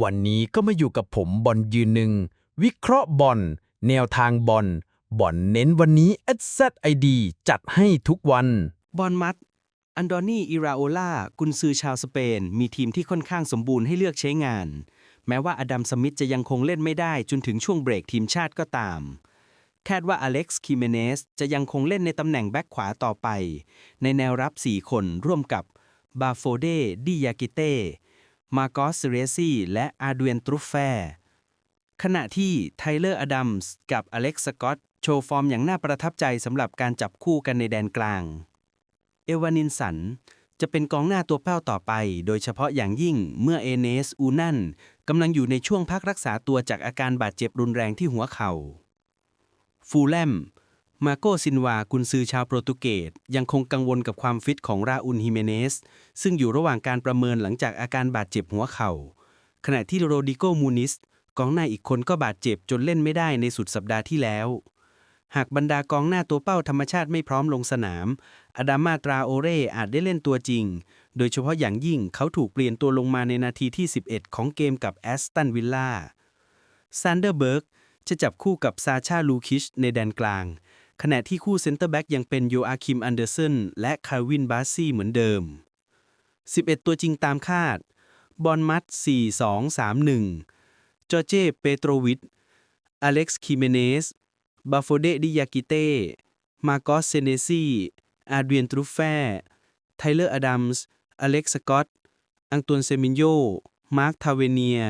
วันนี้ก็มาอยู่กับผมบอลยืนหนึ่ง วิเคราะห์บอลแนวทางบอลบอลเน้นวันนี้ SZID จัดให้ทุกวันบอลมัด อันดอนี่อิราโอลากุนซือชาวสเปน มีทีมที่ค่อนข้างสมบูรณ์ให้เลือกใช้งาน แม้ว่าอดัมสมิธจะยังคงเล่นไม่ได้จนถึงช่วงเบรกทีมชาติก็ตาม คาดว่าอเล็กซ์คิเมเนสจะยังคงเล่นในตำแหน่งแบ็คขวาต่อไป ในแนวรับ 4 คนร่วมกับบาโฟเดดิยากิเต้ มาโกสเรซีและอาดเวนตรุฟแฟร์ขณะที่ไทเลอร์อดัมส์กับอเล็กซ์สกอตโชว์ฟอร์มอย่างน่าประทับใจสำหรับการจับคู่กันในแดนกลาง เอวานินสันจะเป็นกองหน้าตัวเป้าต่อไป โดยเฉพาะอย่างยิ่งเมื่อเอเนสอูนันกำลังอยู่ในช่วงพักรักษาตัวจากอาการบาดเจ็บรุนแรงที่หัวเขา่าฟูลแลม มาโกซินวากุนซือชาวโปรตุเกสยังคงกังวลกับความฟิตของราอุนฮิเมเนส ซึ่งอยู่ระหว่างการประเมินหลังจากอาการบาดเจ็บหัวเขา่า ขณะที่โรดิโกมูนิสกองหน้าอีกคนก็บาดเจ็บจนเล่นไม่ได้ในสุดสัปดาห์ที่แล้ว หากบรรดากองหน้าตัวเป้าธรรมชาติไม่พร้อมลงสนาม อดามาตราโอเรอาจได้เล่นตัวจริง โดยเฉพาะอย่างยิ่งเขาถูกเปลี่ยนตัวลงมาในนาทีที่ 11 ของเกมกับแอสตันวิลล่าซานเดอร์เบิร์กจะจับคู่กับซาชาลูคิชในแดนกลาง ขณะที่คู่เซนเตอร์แบ็กยังเป็นโยอาคิมอันเดอร์สันและคาร์วินบาสซี่เหมือนเดิม 11 ตัวจริงตามคาด บอลมัด4-2-3-1 จอเจเปโตรวิชอเล็กซ์คิเมเนส บาโฟเดดิยากิเต้ มาโกสเซเนซีอาเดรียนทรูฟแฟไทเลอร์อดัมส์ อเล็กซ์สกอต อังตวนเซมินโย มาร์คทาเวเนีย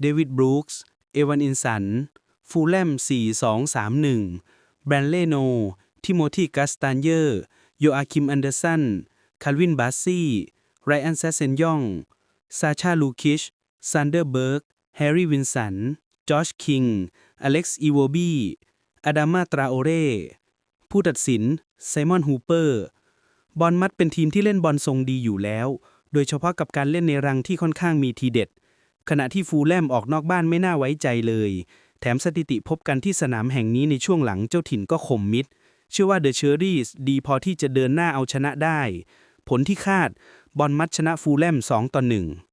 เดวิดบรูคส์ เอวานอินสัน ฟูลแลม 4-2-3-1 แบรนเลโน ทิโมธีกัสตานเยอร์โยอาคิมอันเดอร์สัน คาร์วินบาซี่ไรอันแซเซนยอง ซาชาลูคิช ซันเดอร์เบิร์ก แฮร์รี่วินสัน จอชคิง อเล็กซ์อีโวบีอดามาตราโอเร่ ผู้ตัดสิน ไซมอนฮูเปอร์ บอลมัดเป็นทีมที่เล่นบอลทรงดีอยู่แล้ว โดยเฉพาะกับการเล่นในรังที่ค่อนข้างมีทีเด็ด ขณะที่ฟูลแลมออกนอกบ้านไม่น่าไว้ใจเลย แถมสถิติพบกันที่สนามแห่งนี้ในช่วงหลังเจ้าถิ่นก็ข่มมิดเชื่อว่าเดอะเชอรี่ดีพอที่จะเดินหน้าเอาชนะได้ ผลที่คาดบอลมัดชนะฟูลแลม2ต่อ1